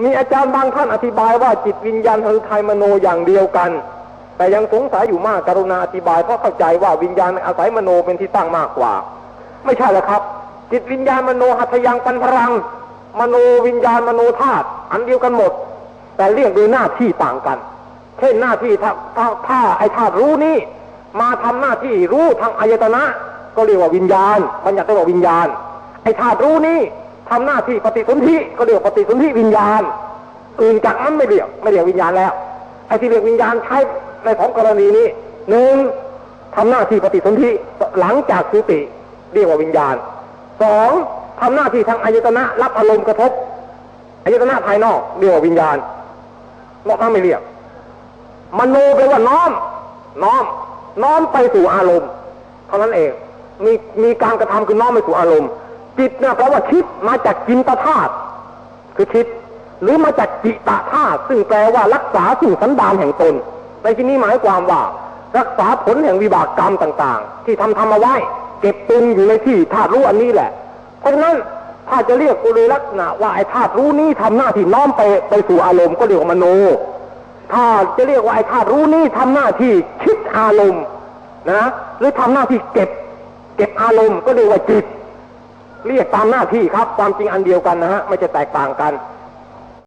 มีอาจารย์บางท่านอธิบายว่าจิตวิญญาณคือไทยมโนอย่างเดียวกัน แต่ยังสงสัยอยู่มากกรุณาอธิบายเพราะเข้าใจว่าวิญญาณอาศัยมโนเป็นที่ตั้งมากกว่า ไม่ใช่แล้วครับ จิตวิญญาณมโนหัตถยังปันพรัง มโนวิญญาณมโนธาตุอันเดียวกันหมด แต่เรียกโดยหน้าที่ต่างกัน เช่นหน้าที่ถ้าถ้าถ้าไอ้ธาตุรู้นี่มาทำหน้าที่รู้ทางอายตนะ ก็เรียกว่าวิญญาณบัญญัติได้ว่าวิญญาณ ไอ้ธาตุรู้นี่ ทำหน้าที่ปฏิสนธิก็เรียกว่าปฏิสนธิวิญญาณอื่นจากนั้นไม่เรียกไม่เรียกวิญญาณแล้วไอ้ที่เรียกวิญญาณใช้ในของกรณีนี้หนึ่งทำหน้าที่ปฏิสนธิหลังจากสุติเรียกว่าวิญญาณสองทำหน้าที่ทางอายตนะรับอารมณ์กระทบอายตนะภายนอกเรียกว่าวิญญาณนอกนั้นไม่เรียกมโนแปลว่าน้อม น้อม น้อมไปสู่อารมณ์ เท่านั้นเอง มีมีการกระทำคือน้อมไปสู่อารมณ์ จิตเนี่ยแปลว่าคิดมาจากจินตธาตุคือคิด หรือมาจากจิตตธาตุซึ่งแปลว่ารักษาสิ่งสันดานแห่งตน ในที่นี้หมายความว่า รักษาผลแห่งวิบากกรรมต่าง ๆ ที่ทำทำเอาไว้ เก็บตุนอยู่ในที่ธาตุรู้อันนี้แหละ เพราะฉะนั้นถ้าจะเรียกโดยลักษณะว่าไอ้ธาตุรู้นี้ทำหน้าที่น้อมไปไปสู่อารมณ์ก็เรียกว่ามโน ถ้าจะเรียกว่าไอ้ธาตุรู้นี้ทำหน้าที่คิดอารมณ์นะหรือทำหน้าที่เก็บ เก็บอารมณ์ก็เรียกว่าจิต เรียกตามหน้าที่ครับ ความจริงอันเดียวกันนะฮะไม่จะแตกต่างกัน